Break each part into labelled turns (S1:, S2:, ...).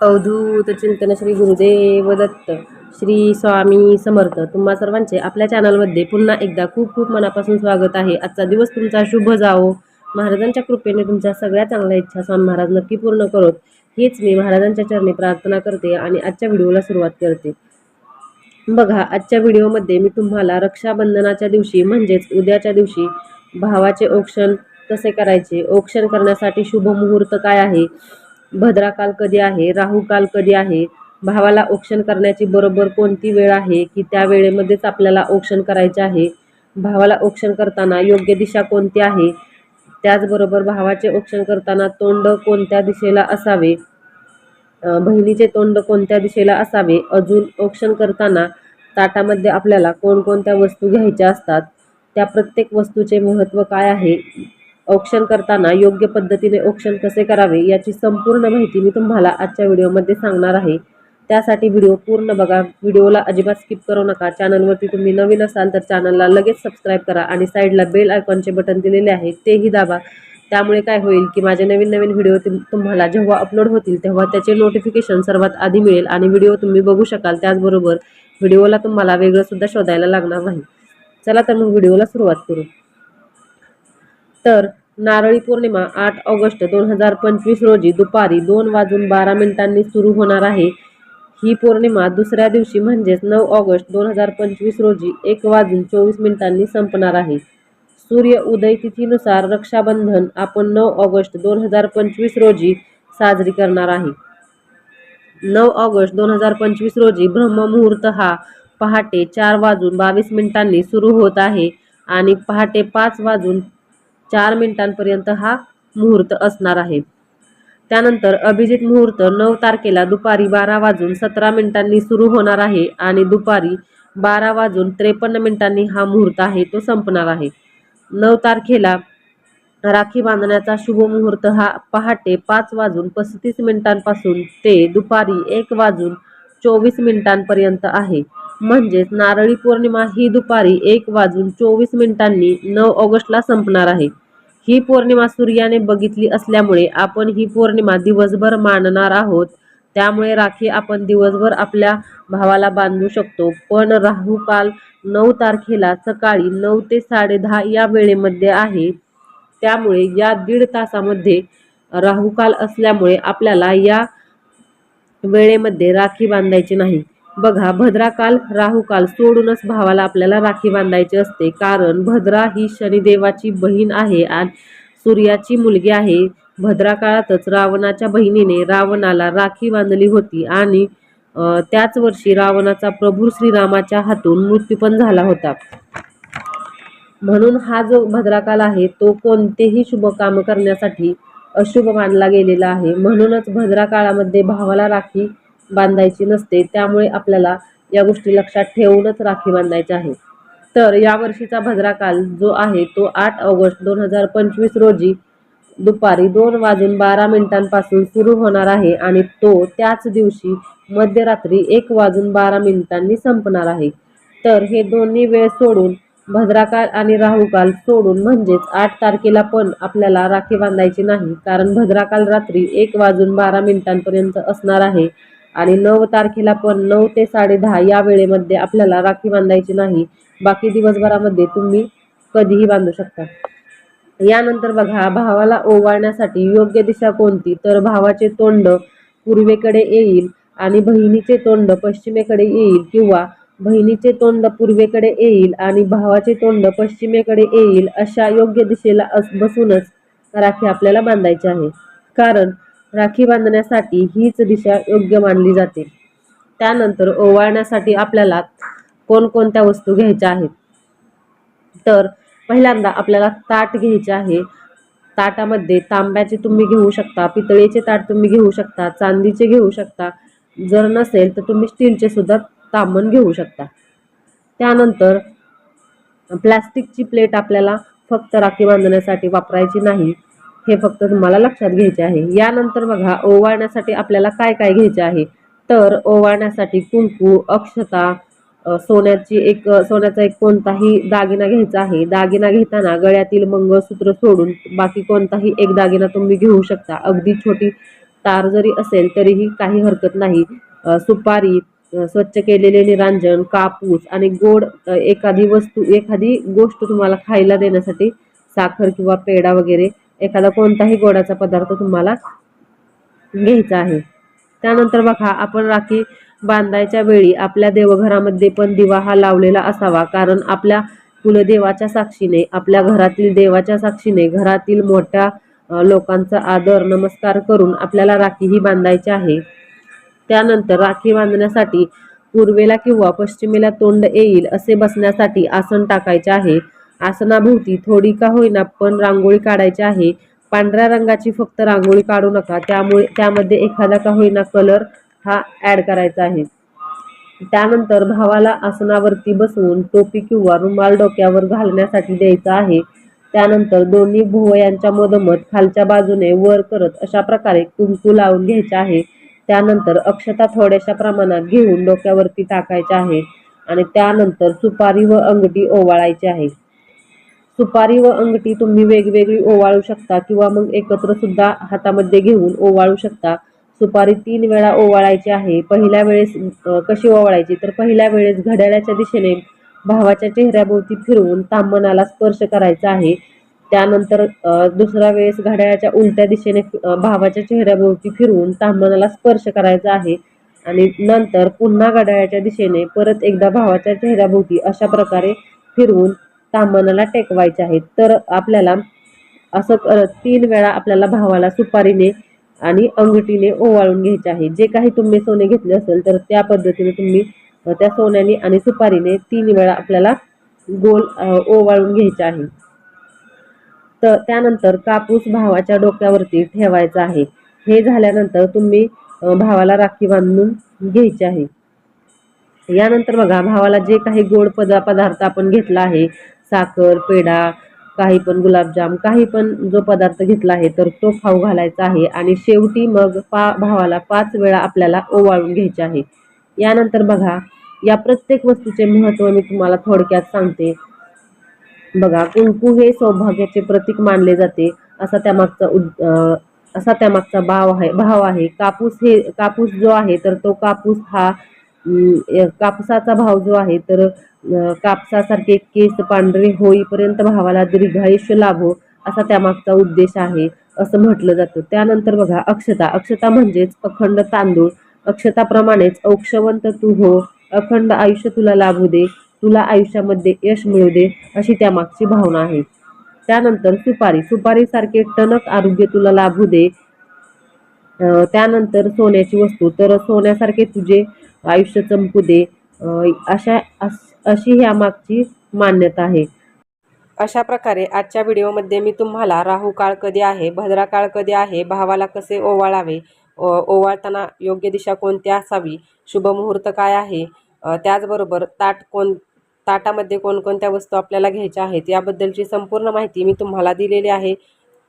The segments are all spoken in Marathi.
S1: अवधूत चिंतन श्री गुरुदेव दत्त श्री स्वामी समर्थ. तुम्हा सर्वांचे आपल्या चॅनलमध्ये पुन्हा एकदा खूप खूप मनापासून स्वागत आहे. आजचा दिवस तुमचा शुभ जावो. महाराजांच्या कृपेने तुमच्या सगळ्या चांगल्या इच्छा स्वामी महाराज नक्की पूर्ण करोत. हेच मी महाराजांच्या चरणी प्रार्थना करते आणि आजच्या व्हिडिओला सुरुवात करते. बघा आजच्या व्हिडिओमध्ये मी तुम्हाला रक्षाबंधनाच्या दिवशी म्हणजेच उद्याच्या दिवशी भावाचे औक्षण कसे करायचे? औक्षण करण्यासाठी शुभ मुहूर्त काय आहे? भद्राकाल कधी आहे राहुकाल कधी आहे भावाला औक्षण करण्याची बरोबर कोणती वेळ आहे की त्या वेळेमध्येच आपल्याला औक्षण करायचे आहे? भावाला औक्षण करताना योग्य दिशा कोणती आहे? त्याचबरोबर भावाचे औक्षण करताना तोंड कोणत्या दिशेला असावे? बहिणीचे तोंड कोणत्या दिशेला असावे? अजून औक्षण करताना ताटामध्ये आपल्याला कोणकोणत्या वस्तू घ्यायच्या असतात? त्या प्रत्येक वस्तूचे महत्त्व काय आहे? औक्षण करताना योग्य पद्धतीने औक्षण कसे करावे याची संपूर्ण माहिती मी तुम्हाला आजच्या व्हिडिओमध्ये सांगणार आहे. त्यासाठी व्हिडिओ पूर्ण बघा. व्हिडिओला अजिबात स्किप करू नका. चॅनलवरती तुम्ही नवीन असाल तर चॅनलला लगेच सबस्क्राईब करा आणि साईडला बेल आयकॉनचे बटन दिलेले आहे तेही दाबा. त्यामुळे काय होईल की माझे नवीन नवीन व्हिडिओ तुम्हाला जेव्हा अपलोड होतील तेव्हा त्याचे नोटिफिकेशन सर्वात आधी मिळेल आणि व्हिडिओ तुम्ही बघू शकाल. त्याचबरोबर व्हिडिओला तुम्हाला वेगळं सुद्धा शोधायला लागणार नाही. चला तर मग व्हिडिओला सुरुवात करू. तर नारळी पौर्णिमा आठ ऑगस्ट दोन हजार पंचवीस रोजी दुपारी दोन वाजून बारा मिनिटांनी सुरू होणार आहे. ही पौर्णिमा दुसऱ्या दिवशी म्हणजेच नऊ ऑगस्ट दोन हजार पंचवीस रोजी एक वाजून चोवीस मिनिटांनी संपणार आहे. सूर्य उदय तिथीनुसार रक्षाबंधन आपण नऊ ऑगस्ट दोन हजार पंचवीस रोजी साजरी करणार आहे. नऊ ऑगस्ट दोन हजार पंचवीस रोजी ब्रह्ममुहूर्त हा पहाटे चार वाजून बावीस मिनिटांनी सुरू होत आहे आणि पहाटे पाच वाजून चार मिनिटांपर्यंत हा मुहूर्त असणार आहे. त्यानंतर अभिजित मुहूर्त नऊ तारखेला दुपारी बारा वाजून सतरा मिनिटांनी सुरू होणार आहे आणि दुपारी बारा वाजून त्रेपन्न मिनिटांनी हा मुहूर्त आहे तो संपणार आहे. नऊ तारखेला राखी बांधण्याचा शुभ मुहूर्त हा पहाटे पाच वाजून पस्तीस मिनिटांपासून ते दुपारी एक वाजून चोवीस मिनिटांपर्यंत आहे. म्हणजेच नारळी पौर्णिमा ही दुपारी एक वाजून चोवीस मिनिटांनी नऊ ऑगस्टला संपणार आहे. ही पौर्णिमा सूर्याने बघितली असल्यामुळे आपण ही पौर्णिमा दिवसभर मानणार आहोत. त्यामुळे राखी आपण दिवसभर आपल्या भावाला बांधू शकतो. पण राहू काल नऊ तारखेला सकाळी नऊ ते साडेदहा या वेळेमध्ये आहे. त्यामुळे या दीड तासामध्ये राहुकाल असल्यामुळे आपल्याला या वेळेमध्ये राखी बांधायची नाही. बघा भद्राकाल राहुकाल सोडूनच भावाला आपल्याला राखी बांधायची असते. कारण भद्रा ही शनिदेवाची बहीण आहे आणि सूर्याची मुलगी आहे. भद्रा काळातच रावणाच्या बहिणीने रावणाला राखी बांधली होती आणि त्याच वर्षी रावणाचा प्रभू श्रीरामाच्या हातून मृत्यू पण झाला होता. म्हणून हा जो भद्राकाल आहे तो कोणतेही शुभ काम करण्यासाठी अशुभ मानला गेलेला आहे. म्हणूनच भद्रा काळामध्ये भावाला राखी बांधायची नसते त्यामुळे आपल्याला या गोष्टी लक्षात ठेवूनच राखी बांधायची आहे. तर या वर्षीचा भद्राकाल जो आहे तो आठ ऑगस्ट दोन हजार पंचवीस रोजी दुपारी दोन वाजून बारा मिनिटांपासून सुरू होणार आहे आणि तो त्याच दिवशी मध्यरात्री एक वाजून बारा मिनिटांनी संपणार आहे. तर हे दोन्ही वेळ सोडून भद्राकाल आणि राहुकाल सोडून म्हणजेच आठ तारखेला पण आपल्याला राखी बांधायची नाही कारण भद्राकाल रात्री एक वाजून बारा मिनिटांपर्यंत असणार आहे. आणि नऊ तारखेला पण नऊ ते साडेदहा या वेळेमध्ये आपल्याला राखी बांधायची नाही. बाकी दिवसभरामध्ये तुम्ही कधीही बांधू शकता. यानंतर बघा भावाला ओवाळण्यासाठी योग्य दिशा कोणती? तर भावाचे तोंड पूर्वेकडे येईल आणि बहिणीचे तोंड पश्चिमेकडे येईल किंवा बहिणीचे तोंड पूर्वेकडे येईल आणि भावाचे तोंड पश्चिमेकडे येईल अशा योग्य दिशेला बसूनच राखी आपल्याला बांधायची आहे. कारण राखी बांधण्यासाठी हीच दिशा योग्य मानली जाते. त्यानंतर ओवाळण्यासाठी आपल्याला कोणकोणत्या वस्तू घ्यायच्या आहेत? तर पहिल्यांदा आपल्याला ताट घ्यायचे आहे. ताटामध्ये तांब्याचे तुम्ही घेऊ शकता पितळेचे ताट तुम्ही घेऊ शकता चांदीचे घेऊ शकता. जर नसेल तर तुम्ही स्टीलचे सुद्धा तांबण घेऊ शकता. त्यानंतर प्लॅस्टिकची प्लेट आपल्याला फक्त राखी बांधण्यासाठी वापरायची नाही. हे फक्त तुम्हाला लक्षात घ्यायचे आहे. यानंतर बघा ओवाळण्यासाठी आपल्याला काय काय घ्यायचे आहे? तर ओवाळण्यासाठी कुंकू अक्षता सोन्याची एक सोन्याचा एक कोणताही दागिना घ्यायचा आहे. दागिना घेताना गळ्यातील मंगळसूत्र सोडून बाकी कोणताही एक दागिना तुम्ही घेऊ शकता. अगदी छोटी तार जरी असेल तरीही काही हरकत नाही. सुपारी स्वच्छ केलेले निरांजन कापूस आणि गोड एखादी वस्तू एखादी गोष्ट तुम्हाला खायला देण्यासाठी साखर किंवा पेढा वगैरे एखादा कोणताही गोडाचा पदार्थ तुम्हाला घ्यायचा आहे. त्यानंतर बघा आपण राखी बांधायच्या वेळी आपल्या देवघरामध्ये पण दिवा हा लावलेला असावा. कारण आपल्या कुलदेवाच्या साक्षीने आपल्या घरातील देवाच्या साक्षीने घरातील मोठ्या लोकांचा आदर नमस्कार करून आपल्याला राखी ही बांधायची आहे. त्यानंतर राखी बांधण्यासाठी पूर्वेला किंवा पश्चिमेला तोंड येईल असे बसण्यासाठी आसन टाकायचे आहे. आसनाभोवती थोडी का होईना पण रांगोळी काढायची आहे. पांढऱ्या रंगाची फक्त रांगोळी काढू नका. त्यामुळे त्यामध्ये एखादा का होईना कलर हा ॲड करायचा आहे. त्यानंतर भावाला आसनावरती बसवून टोपी किंवा रुमाल डोक्यावर घालण्यासाठी द्यायचा आहे. त्यानंतर दोन्ही भुवयांच्या मधोमध खालच्या बाजूने वर करत अशा प्रकारे कुंकू लावून घ्यायचे आहे. त्यानंतर अक्षता थोड्याशा प्रमाणात घेऊन डोक्यावरती टाकायच्या आहे आणि त्यानंतर सुपारी व अंगठी ओवाळायची आहे. सुपारी व अंगठी तुम्ही वेगवेगळी ओवाळू शकता किंवा मग एकत्र सुद्धा हातामध्ये घेऊन ओवाळू शकता. सुपारी तीन वेळा ओवाळायची आहे. पहिल्या वेळेस कशी ओवाळायची? तर पहिल्या वेळेस घड्याळाच्या दिशेने भावाच्या चेहऱ्याभोवती फिरवून तांबणाला स्पर्श करायचा आहे. त्यानंतर दुसऱ्या वेळेस घड्याळाच्या उलट्या दिशेने भावाच्या चेहऱ्याभोवती फिरवून तांबणाला स्पर्श करायचा आहे. आणि नंतर पुन्हा घड्याळाच्या दिशेने परत एकदा भावाच्या चेहऱ्याभोवती अशा प्रकारे फिरवून ताम्हणाला टेकवायचे आहेत. तर आपल्याला असं करत तीन वेळा आपल्याला भावाला सुपारीने आणि अंगठीने ओवाळून घ्यायचे आहे. जे काही तुम्ही सोने घेतले असेल तर त्या पद्धतीने तुम्ही त्या सोन्याने आणि सुपारीने तीन वेळा आपल्याला गोल ओवाळून घ्यायचे आहे. तर त्यानंतर कापूस भावाच्या डोक्यावरती ठेवायचा आहे. हे झाल्यानंतर तुम्ही भावाला राखी बांधून घ्यायची आहे. यानंतर बघा भावाला जे काही गोड पदा पदार्थ आपण घेतला आहे साखर पेढा काही पण गुलाबजाम काही पण जो पदार्थ घेतला आहे तर तो खाऊ घालायचा आहे. आणि शेवटी मग पा भावाला पाच वेळा आपल्याला ओवाळून घ्यायचे आहे. यानंतर बघा या प्रत्येक वस्तूचे महत्त्व मी तुम्हाला थोडक्यात सांगते. बघा कुंकू हे सौभाग्याचे प्रतीक मानले जाते असा त्यामागचा उद अं, असा त्यामागचा भाव आहे भाव आहे. कापूस हे कापूस जो आहे तर तो कापूस हा कापसाचा भाव जो आहे तर कापसासारखे केस पांढरे होईपर्यंत भावाला दीर्घायुष्य लाभो असा त्यामागचा उद्देश आहे असं म्हटलं जातं. त्यानंतर बघा अक्षता. अक्षता म्हणजेच अखंड तांदूळ. अक्षताप्रमाणेच औक्षवंत तू हो. अखंड आयुष्य तुला लाभू दे. तुला आयुष्यामध्ये यश मिळू दे अशी त्यामागची भावना आहे. त्यानंतर सुपारी. सुपारीसारखे टणक आरोग्य तुला लाभू दे. त्यानंतर सोन्याची वस्तू. तर सोन्यासारखे तुझे आयुष्य चमकू दे. अशा अशी ह्या मागची मान्यता आहे. अशा प्रकारे आजच्या व्हिडिओमध्ये मी तुम्हाला राहू काळ कधी आहे भद्रा काळ कधी आहे भावाला कसे ओवाळावे ओ- ओवाळताना योग्य दिशा कोणती असावी शुभमुहूर्त काय आहे त्याचबरोबर ताट कोण ताटामध्ये कोणकोणत्या वस्तू आपल्याला घ्यायच्या आहेत याबद्दलची संपूर्ण माहिती मी तुम्हाला दिलेली आहे.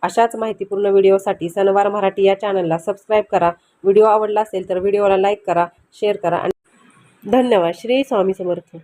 S1: अशाच माहितीपूर्ण व्हिडिओसाठी सणवार मराठी या चॅनलला सबस्क्राईब करा. व्हिडिओ आवडला असेल तर व्हिडिओला लाईक करा शेअर करा आणि धन्यवाद. श्री स्वामी समर्थ.